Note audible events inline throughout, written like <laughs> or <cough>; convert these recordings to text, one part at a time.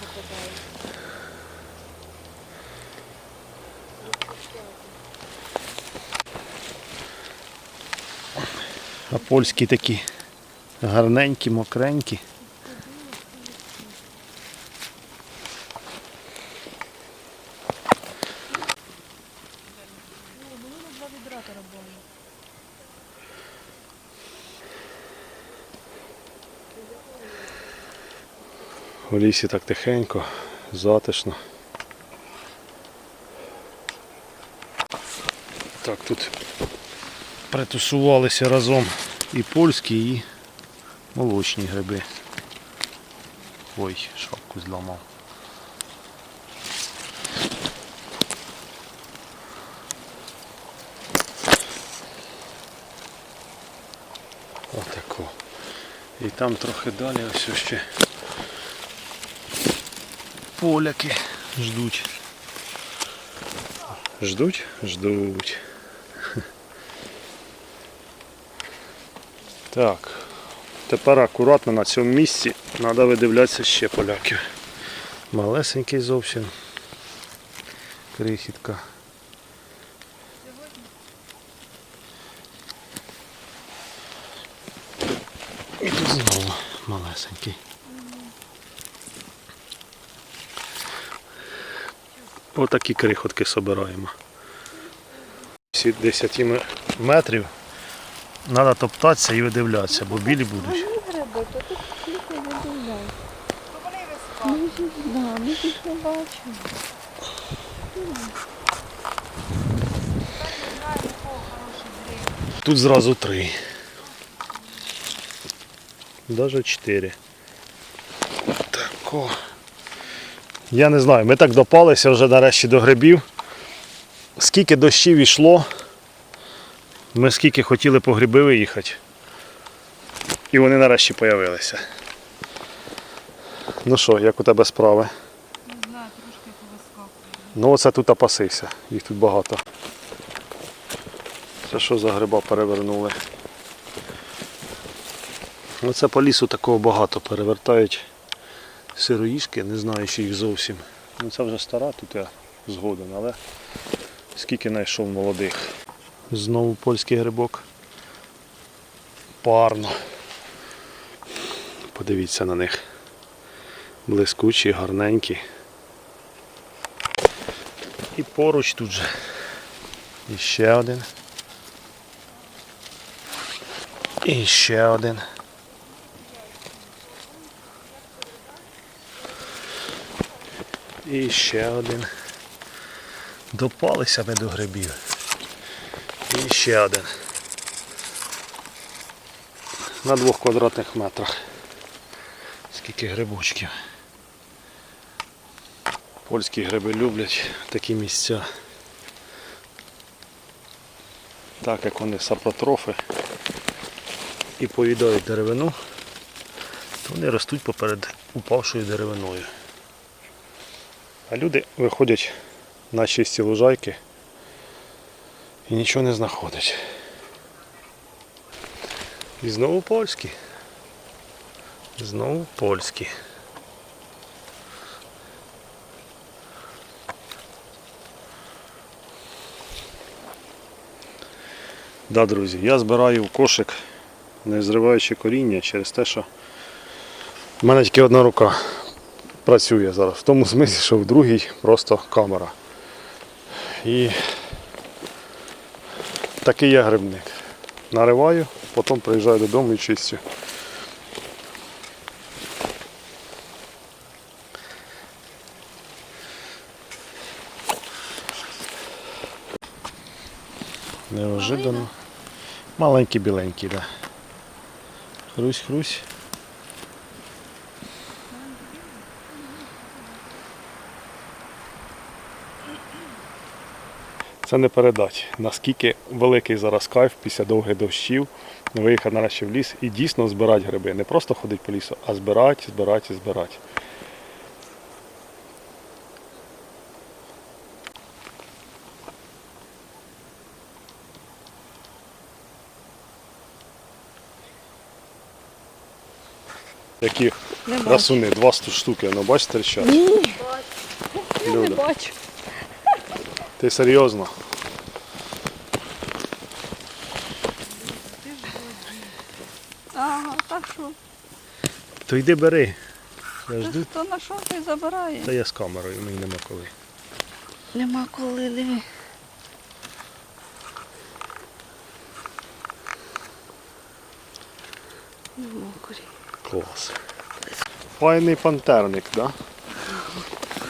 Попадає. А польські такі гарненькі, мокренькі. Ну, було на два відра У лісі так тихенько, затишно. Так, тут притусувалися разом і польські, і молочні гриби. Ой, шапку зламав. Отако. І там трохи далі ось ще поляки ждуть. Ждуть? Ждуть. <laughs> Так. Тепер акуратно на цьому місці треба видивлятися ще поляків. Малесенький зовсім. Крихітка. І тут знову малесенький. Отакі крихотки собираємо. Всі 10 метрів треба топтатися і видивлятися, бо білі будуть. тут. Ми їх не бачимо. Тут зразу три. Даже чотири. Тако. Я не знаю, ми так допалися вже нарешті до грибів. Скільки дощів йшло, ми скільки хотіли по гриби виїхати. І вони нарешті появилися. Ну що, як у тебе справи? Не знаю, трошки повискакує. Ну оце тут опасися, їх тут багато. Це що за гриба перевернули? Оце по лісу такого багато перевертають сироїшки, не знаю, чи їх зовсім. Ну це вже стара, тут я згоден, але скільки знайшов молодих. Знову польський грибок. Парно. Подивіться на них. Блискучі, гарненькі. І поруч тут же. І ще один. І ще один. І ще один. Допалися ми до грибів. І ще один. На двох квадратних метрах. Скільки грибочків. Польські гриби люблять такі місця. Так як вони сапротрофи і поїдають деревину, то вони ростуть поперед упавшою деревиною. А люди виходять на чисті лужайки і нічого не знаходять. І знову польські. Знову польські. Да, друзі, я збираю в кошик, не зриваючи коріння через те, що в мене тільки одна рука працює зараз. В тому смислі, що в другій просто камера. І такий я грибник. Нариваю, потім приїжджаю додому і чистю. Неожиданно. Маленький біленький, да. Хрусь, Це не передать, наскільки великий зараз кайф після довгих дощів виїхати нарешті в ліс і дійсно збирати гриби. Не просто ходити по лісу, а збирати, збирати збирати. Які Не красуни, два сто штуки, ну бачите, що? Ні, я не бачу. Ти серйозно? Ага, так що? То йди бери. Я жду. Хто на що ти забирає? Та я з камерою, мені нема коли. Нема коли диви. Клас. Файний пантерник, так? Да?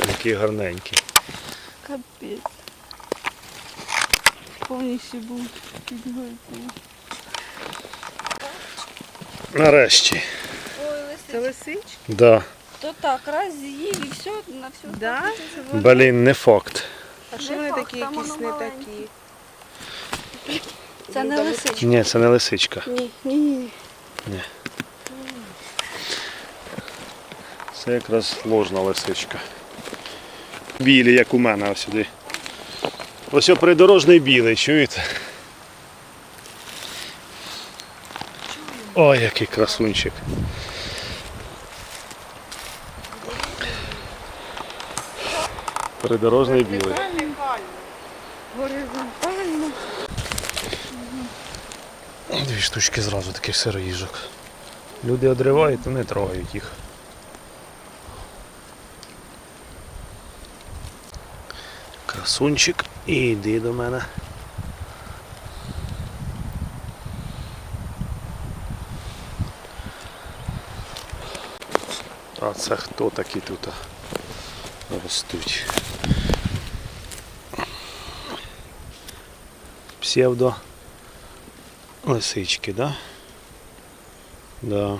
Який гарненький. Капець. Повністю був підготовлений. Нарешті. Це лисички? Да. То так, раз з'їв і все, на все. Да? Блін, не факт. А що вони такі там якісь воно не маленьке. такі? Це не лисичка. Ні, це не лисичка. Ні, ні, ні. Це якраз ложна лисичка. Білі, як у мене ось сюди. Ось придорожний білий, чуєте? Ой, який красунчик. Придорожний білий. Горизонтально. Дві штучки зразу таких сироїжок. Люди одривають, то не трогають їх. Красунчик, іди до мене. А це хто такі тут ростуть? Псевдо лисички, да? Да.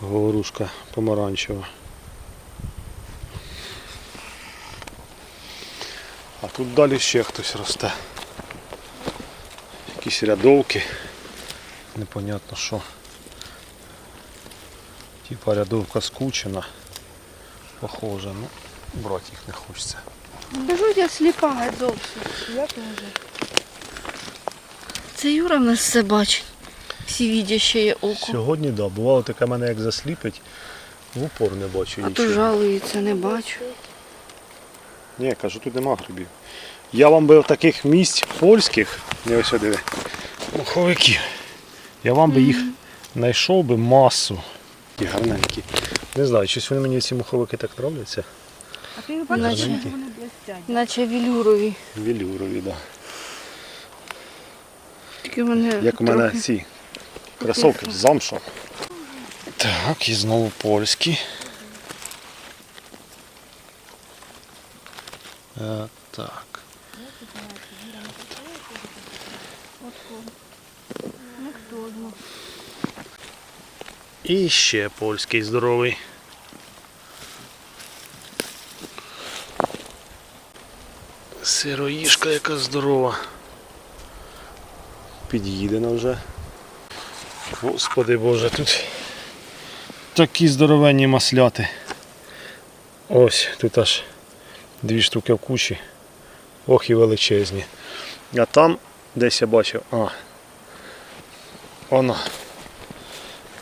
Говорушка помаранчева. Тут далі ще хтось росте. Якісь рядовки. Непонятно що. Типа рядовка скучена. Похоже, ну брати їх не хочеться. Кажу, я сліпа зовсім. Я теж. Це Юра в нас все бачить. Всі відяще є око. Сьогодні да, бувало таке мене як засліпить, в упор не бачу А то жалується, не бачу. Ні, кажу, тут нема грибів. Я вам би в таких місць польських, не ось диви, муховики. Я вам би їх знайшов би масу. Такі гарненькі. Не знаю, щось вони мені ці муховики так нравляться. А ти їх Наче- бачиш, вони блестять? Наче вілюрові. Вілюрові, да. Тільки вони Як у мене трохи- ці кросовки з замшом. Так, і знову польські. Е, так. І ще польський здоровий. Сироїшка яка здорова. Під'їдена вже. Господи Боже, тут такі здоровенні масляти. Ось, тут аж дві штуки в кучі. Ох і величезні. А там десь я бачив. А. Воно.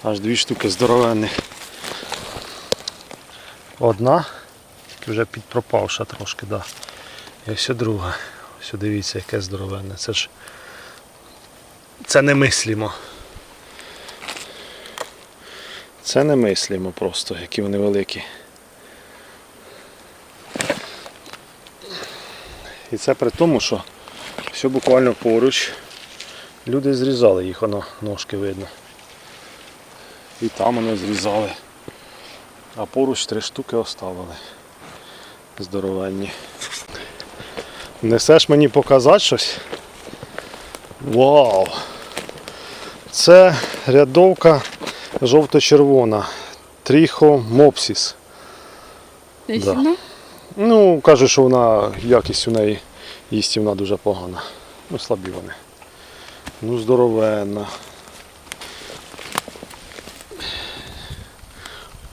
Аж дві штуки здоровенних. Одна, тільки вже підпропавша трошки, да. І ось друга. Ось дивіться, яке здоровенне. Це ж це немислимо. Це немислимо просто, які вони великі. І це при тому, що все буквально поруч. Люди зрізали їх, воно ножки видно. І там вони зрізали. А поруч три штуки оставили. Здоровенні. Несеш мені показати щось? Вау! Це рядовка жовто-червона. Тріхомопсіс. Да. Ну, кажуть, що вона якість у неї їстівна дуже погана. Ну, слабі вони. Ну, здоровенна.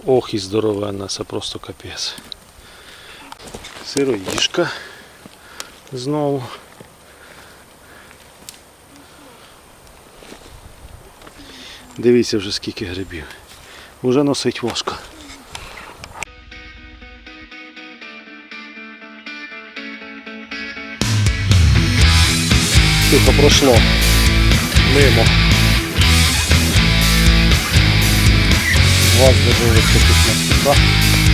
Ох і здоровенна, це просто капець. Сироїжка знову. Дивіться вже скільки грибів. Уже носить важко. Тихо пройшло. Мимо. Вас здорових таких на